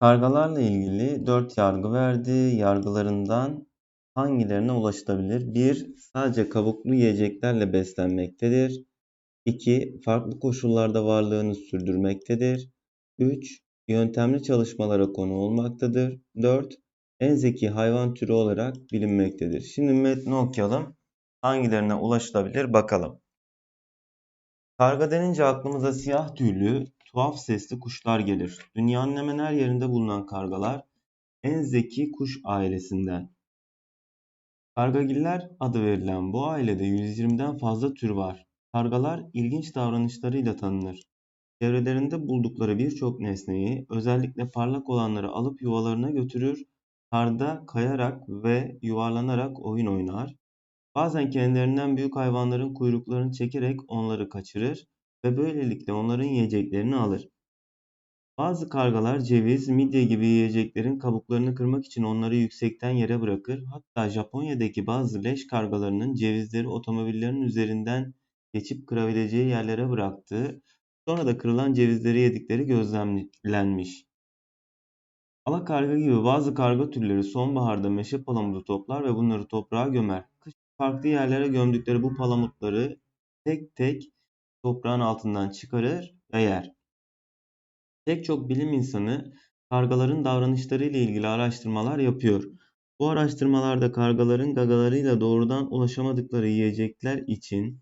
Kargalarla ilgili 4 yargı verdi. Yargılarından hangilerine ulaşılabilir? 1. Sadece kabuklu yiyeceklerle beslenmektedir. 2. Farklı koşullarda varlığını sürdürmektedir. 3. Yöntemli çalışmalara konu olmaktadır. 4. En zeki hayvan türü olarak bilinmektedir. Şimdi metni okuyalım. Hangilerine ulaşılabilir bakalım. Karga denince aklımıza siyah tüylü, tuhaf sesli kuşlar gelir. Dünyanın hemen her yerinde bulunan kargalar en zeki kuş ailesinden. Kargagiller adı verilen bu ailede 120'den fazla tür var. Kargalar ilginç davranışlarıyla tanınır. Çevrelerinde buldukları birçok nesneyi, özellikle parlak olanları alıp yuvalarına götürür, karda kayarak ve yuvarlanarak oyun oynar. Bazen kendilerinden büyük hayvanların kuyruklarını çekerek onları kaçırır ve böylelikle onların yiyeceklerini alır. Bazı kargalar ceviz, midye gibi yiyeceklerin kabuklarını kırmak için onları yüksekten yere bırakır. Hatta Japonya'daki bazı leş kargalarının cevizleri otomobillerin üzerinden geçip kırabileceği yerlere bıraktığı, sonra da kırılan cevizleri yedikleri gözlemlenmiş. Alakarga gibi bazı karga türleri sonbaharda meşe palamudu toplar ve bunları toprağa gömer. Kış farklı yerlere gömdükleri bu palamutları tek tek toprağın altından çıkarır ve yer. Pek çok bilim insanı kargaların davranışları ile ilgili araştırmalar yapıyor. Bu araştırmalarda kargaların gagalarıyla doğrudan ulaşamadıkları yiyecekler için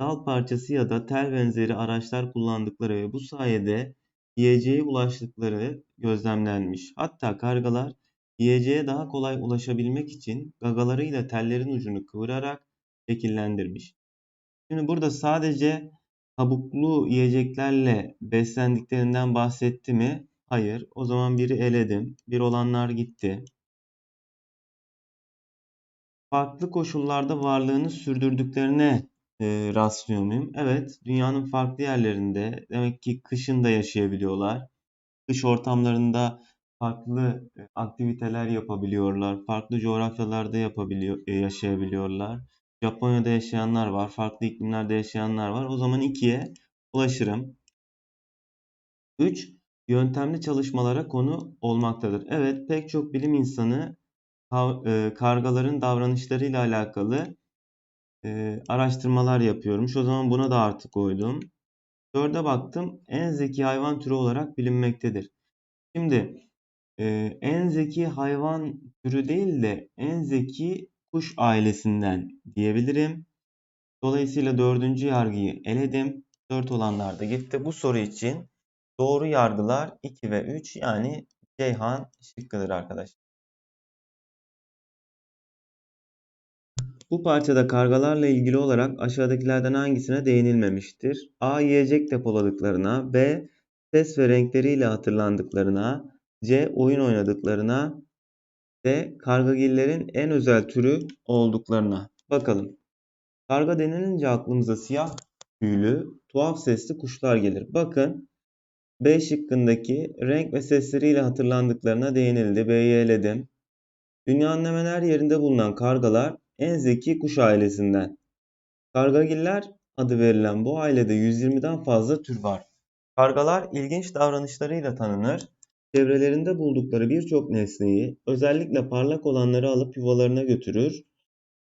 dal parçası ya da tel benzeri araçlar kullandıkları ve bu sayede yiyeceğe ulaştıkları gözlemlenmiş. Hatta kargalar yiyeceğe daha kolay ulaşabilmek için gagalarıyla tellerin ucunu kıvırarak şekillendirmiş. Şimdi burada sadece kabuklu yiyeceklerle beslendiklerinden bahsetti mi? Hayır. O zaman biri eledim. Bir olanlar gitti. Farklı koşullarda varlığını sürdürdüklerine e, rastlıyor muyum? Evet. Dünyanın farklı yerlerinde demek ki kışın da yaşayabiliyorlar. Kış ortamlarında farklı e, aktiviteler yapabiliyorlar. Farklı coğrafyalarda yapabiliyor, e, yaşayabiliyorlar. Japonya'da yaşayanlar var. Farklı iklimlerde yaşayanlar var. O zaman 2'ye ulaşırım. 3. Yöntemli çalışmalara konu olmaktadır. Evet pek çok bilim insanı e, kargaların davranışlarıyla alakalı e, araştırmalar yapıyormuş. O zaman buna da artık koydum. 4'e baktım. En zeki hayvan türü olarak bilinmektedir. Şimdi e, en zeki hayvan türü değil de en zeki kuş ailesinden diyebilirim. Dolayısıyla dördüncü yargıyı eledim. Dört olanlar da gitti. Bu soru için doğru yargılar 2 ve 3 yani Ceyhan şıkkıdır arkadaşlar. Bu parçada kargalarla ilgili olarak aşağıdakilerden hangisine değinilmemiştir? A. Yiyecek depoladıklarına, B. Ses ve renkleriyle hatırlandıklarına, C. Oyun oynadıklarına, D. Kargagillerin en özel türü olduklarına. Bakalım. Karga denilince aklımıza siyah tüylü, tuhaf sesli kuşlar gelir. Bakın B şıkkındaki renk ve sesleriyle hatırlandıklarına değinildi. B'yi eledim. Dünyanın hemen her yerinde bulunan kargalar en zeki kuş ailesinden. Kargagiller adı verilen bu ailede 120'den fazla tür var. Kargalar ilginç davranışlarıyla tanınır. Çevrelerinde buldukları birçok nesneyi, özellikle parlak olanları alıp yuvalarına götürür.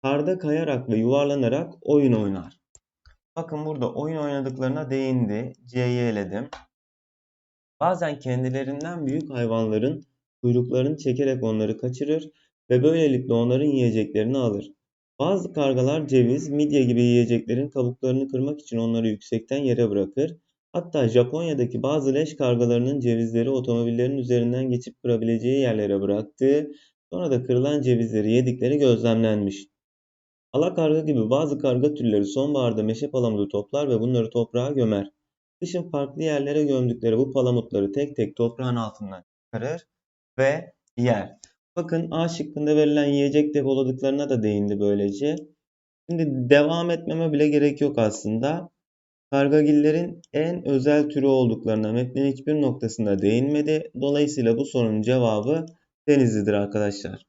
Karda kayarak ve yuvarlanarak oyun oynar. Bakın burada oyun oynadıklarına değindi. C'yi eledim. Bazen kendilerinden büyük hayvanların kuyruklarını çekerek onları kaçırır ve böylelikle onların yiyeceklerini alır. Bazı kargalar ceviz, midye gibi yiyeceklerin kabuklarını kırmak için onları yüksekten yere bırakır. Hatta Japonya'daki bazı leş kargalarının cevizleri otomobillerin üzerinden geçip kırabileceği yerlere bıraktığı, sonra da kırılan cevizleri yedikleri gözlemlenmiş. Alakarga gibi bazı karga türleri sonbaharda meşe palamudu toplar ve bunları toprağa gömer. Kışın farklı yerlere gömdükleri bu palamutları tek tek toprağın altından çıkarır ve yer. Bakın A şıkkında verilen yiyecek depoladıklarına da değindi böylece. Şimdi devam etmeme bile gerek yok aslında. Kargagillerin en özel türü olduklarına metnin hiçbir noktasında değinmedi. Dolayısıyla bu sorunun cevabı Denizli'dir arkadaşlar.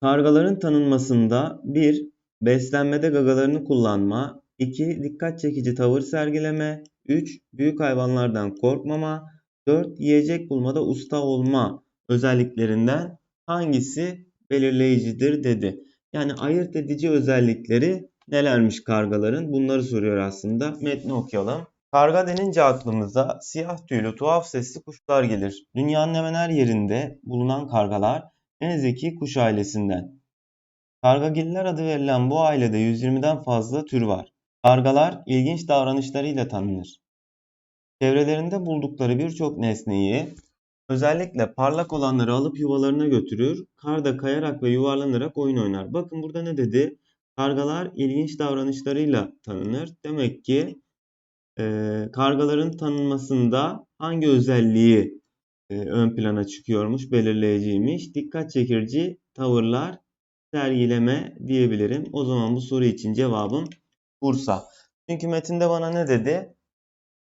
Kargaların tanınmasında 1. Beslenmede gagalarını kullanma, 2. Dikkat çekici tavır sergileme. 3. Büyük hayvanlardan korkmama. 4. Yiyecek bulmada usta olma özelliklerinden hangisi belirleyicidir dedi. Yani ayırt edici özellikleri nelermiş kargaların? Bunları soruyor aslında. Metni okuyalım. Karga denince aklımıza siyah tüylü tuhaf sesli kuşlar gelir. Dünyanın hemen her yerinde bulunan kargalar en zeki kuş ailesinden. Kargagiller adı verilen bu ailede 120'den fazla tür var. Kargalar ilginç davranışlarıyla tanınır. Çevrelerinde buldukları birçok nesneyi özellikle parlak olanları alıp yuvalarına götürür. Karda kayarak ve yuvarlanarak oyun oynar. Bakın burada ne dedi? Kargalar ilginç davranışlarıyla tanınır. Demek ki e, kargaların tanınmasında hangi özelliği e, ön plana çıkıyormuş, belirleyiciymiş? Dikkat çekici tavırlar sergileme diyebilirim. O zaman bu soru için cevabım Bursa. Çünkü metinde bana ne dedi?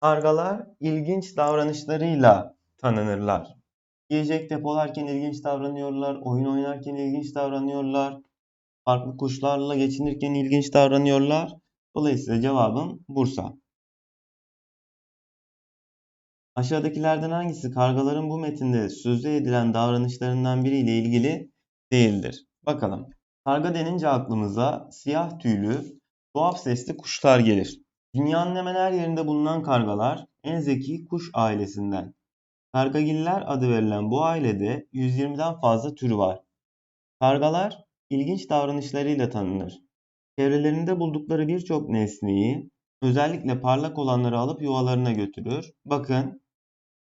Kargalar ilginç davranışlarıyla tanınırlar. Yiyecek depolarken ilginç davranıyorlar, oyun oynarken ilginç davranıyorlar, farklı kuşlarla geçinirken ilginç davranıyorlar. Dolayısıyla cevabım Bursa. Aşağıdakilerden hangisi kargaların bu metinde sözü edilen davranışlarından biriyle ilgili değildir? Bakalım. Karga denince aklımıza siyah tüylü, tuhaf sesli kuşlar gelir. Dünyanın hemen her yerinde bulunan kargalar en zeki kuş ailesinden. Kargagiller adı verilen bu ailede 120'den fazla tür var. Kargalar ilginç davranışlarıyla tanınır. Çevrelerinde buldukları birçok nesneyi, özellikle parlak olanları alıp yuvalarına götürür. Bakın,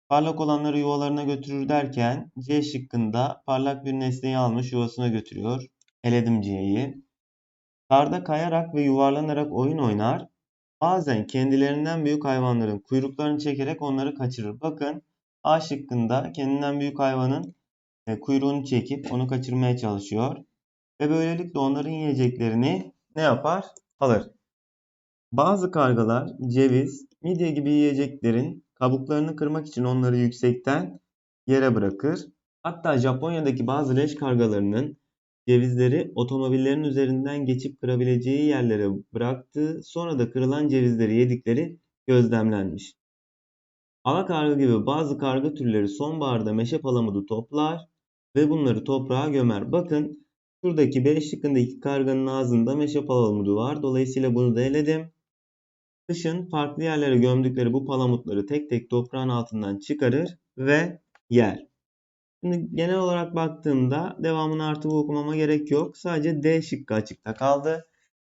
parlak olanları yuvalarına götürür derken C şıkkında parlak bir nesneyi almış yuvasına götürüyor. Eledim C'yi. Karda kayarak ve yuvarlanarak oyun oynar. Bazen kendilerinden büyük hayvanların kuyruklarını çekerek onları kaçırır. Bakın A şıkkında kendinden büyük hayvanın e, kuyruğunu çekip onu kaçırmaya çalışıyor. Ve böylelikle onların yiyeceklerini ne yapar? Alır. Bazı kargalar ceviz, midye gibi yiyeceklerin kabuklarını kırmak için onları yüksekten yere bırakır. Hatta Japonya'daki bazı leş kargalarının cevizleri otomobillerin üzerinden geçip kırabileceği yerlere bıraktığı, sonra da kırılan cevizleri yedikleri gözlemlenmiş. Alakarga gibi bazı karga türleri sonbaharda meşe palamudu toplar ve bunları toprağa gömer. Bakın şuradaki B şıkkındaki karganın ağzında meşe palamudu var. Dolayısıyla bunu da eledim. Kışın farklı yerlere gömdükleri bu palamutları tek tek toprağın altından çıkarır ve yer. Şimdi genel olarak baktığımda devamını artık okumama gerek yok. Sadece D şıkkı açıkta kaldı.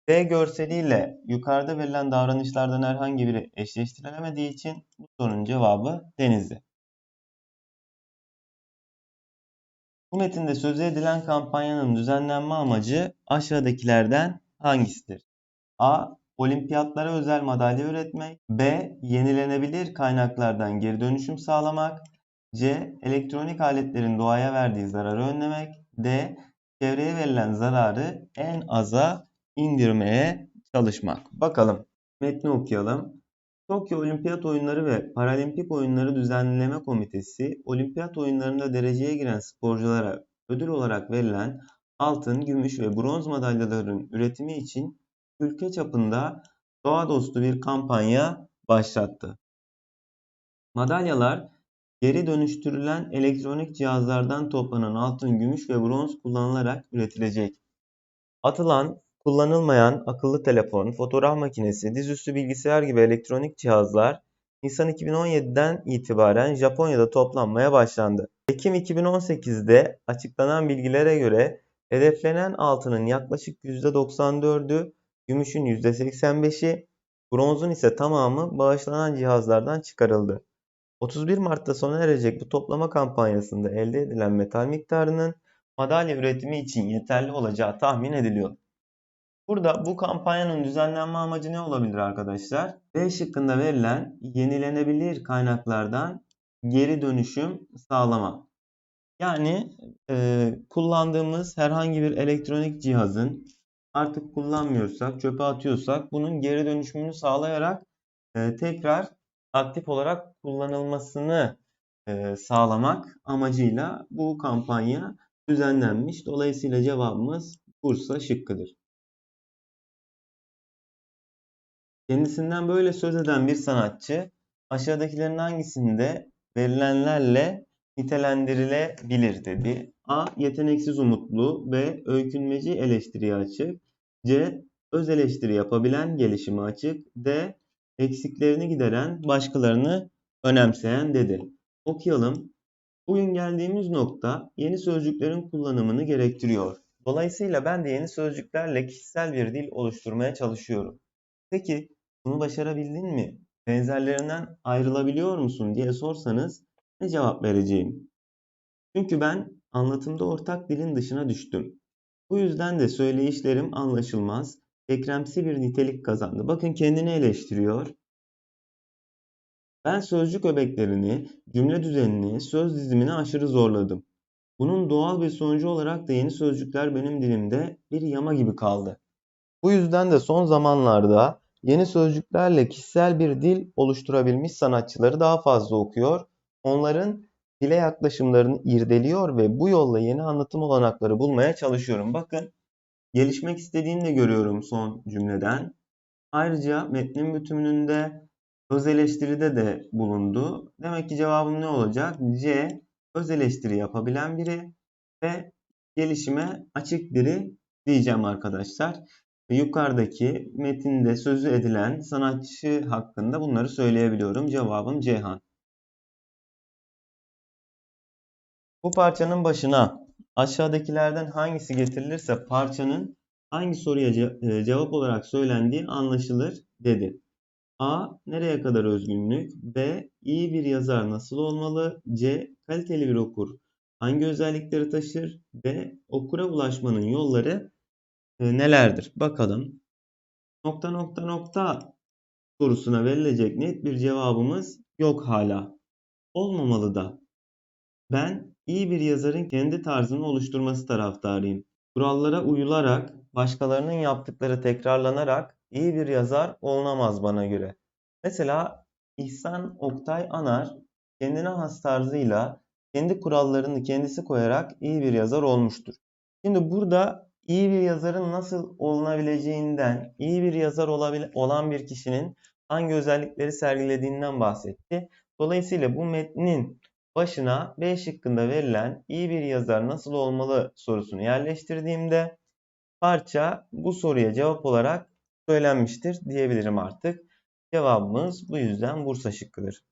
D görseliyle yukarıda verilen davranışlardan herhangi biri eşleştirilemediği için bu sorunun cevabı Denizli. Bu metinde söz edilen kampanyanın düzenlenme amacı aşağıdakilerden hangisidir? A. Olimpiyatlara özel madalya üretmek. B. Yenilenebilir kaynaklardan geri dönüşüm sağlamak. C. Elektronik aletlerin doğaya verdiği zararı önlemek. D. Çevreye verilen zararı en aza indirmeye çalışmak. Bakalım. Metni okuyalım. Tokyo Olimpiyat Oyunları ve Paralimpik Oyunları Düzenleme Komitesi, Olimpiyat Oyunlarında dereceye giren sporculara ödül olarak verilen altın, gümüş ve bronz madalyaların üretimi için ülke çapında doğa dostu bir kampanya başlattı. Madalyalar geri dönüştürülen elektronik cihazlardan toplanan altın, gümüş ve bronz kullanılarak üretilecek. Atılan, kullanılmayan akıllı telefon, fotoğraf makinesi, dizüstü bilgisayar gibi elektronik cihazlar Nisan 2017'den itibaren Japonya'da toplanmaya başlandı. Ekim 2018'de açıklanan bilgilere göre hedeflenen altının yaklaşık %94'ü, gümüşün %85'i, bronzun ise tamamı bağışlanan cihazlardan çıkarıldı. 31 Mart'ta sona erecek bu toplama kampanyasında elde edilen metal miktarının madalya üretimi için yeterli olacağı tahmin ediliyor. Burada bu kampanyanın düzenlenme amacı ne olabilir arkadaşlar? B şıkkında verilen yenilenebilir kaynaklardan geri dönüşüm sağlama. Yani e, kullandığımız herhangi bir elektronik cihazın artık kullanmıyorsak, çöpe atıyorsak bunun geri dönüşümünü sağlayarak e, tekrar aktif olarak kullanılmasını e, sağlamak amacıyla bu kampanya düzenlenmiş. Dolayısıyla cevabımız Bursa şıkkıdır. Kendisinden böyle söz eden bir sanatçı aşağıdakilerin hangisinde verilenlerle nitelendirilebilir dedi. A. Yeteneksiz umutlu. B. Öykünmeci eleştiriye açık. C. Öz eleştiri yapabilen gelişime açık. D. Eksiklerini gideren, başkalarını önemseyen dedi. Okuyalım. Bugün geldiğimiz nokta yeni sözcüklerin kullanımını gerektiriyor. Dolayısıyla ben de yeni sözcüklerle kişisel bir dil oluşturmaya çalışıyorum. Peki bunu başarabildin mi? Benzerlerinden ayrılabiliyor musun diye sorsanız ne cevap vereceğim? Çünkü ben anlatımda ortak dilin dışına düştüm. Bu yüzden de söyleyişlerim anlaşılmaz, ekremsi bir nitelik kazandı. Bakın kendini eleştiriyor. Ben sözcük öbeklerini, cümle düzenini, söz dizimini aşırı zorladım. Bunun doğal bir sonucu olarak da yeni sözcükler benim dilimde bir yama gibi kaldı. Bu yüzden de son zamanlarda yeni sözcüklerle kişisel bir dil oluşturabilmiş sanatçıları daha fazla okuyor. Onların dile yaklaşımlarını irdeliyor ve bu yolla yeni anlatım olanakları bulmaya çalışıyorum. Bakın gelişmek istediğini de görüyorum son cümleden. Ayrıca metnin bütününde öz eleştiride de bulundu. Demek ki cevabım ne olacak? C. Öz eleştiri yapabilen biri ve gelişime açık biri diyeceğim arkadaşlar. Yukarıdaki metinde sözü edilen sanatçı hakkında bunları söyleyebiliyorum. Cevabım Ceyhan. Bu parçanın başına aşağıdakilerden hangisi getirilirse parçanın hangi soruya e, cevap olarak söylendiği anlaşılır dedi. A. Nereye kadar özgünlük? B. İyi bir yazar nasıl olmalı? C. Kaliteli bir okur hangi özellikleri taşır? D. Okura ulaşmanın yolları nelerdir? Bakalım. Nokta nokta nokta sorusuna verilecek net bir cevabımız yok hala. Olmamalı da. Ben iyi bir yazarın kendi tarzını oluşturması taraftarıyım. Kurallara uyularak, başkalarının yaptıkları tekrarlanarak iyi bir yazar olunamaz bana göre. Mesela İhsan Oktay Anar kendine has tarzıyla kendi kurallarını kendisi koyarak iyi bir yazar olmuştur. Şimdi burada iyi bir yazarın nasıl olunabileceğinden, iyi bir yazar olabile- olan bir kişinin hangi özellikleri sergilediğinden bahsetti. Dolayısıyla bu metnin başına B şıkkında verilen iyi bir yazar nasıl olmalı sorusunu yerleştirdiğimde parça bu soruya cevap olarak söylenmiştir diyebilirim artık. Cevabımız bu yüzden Bursa şıkkıdır.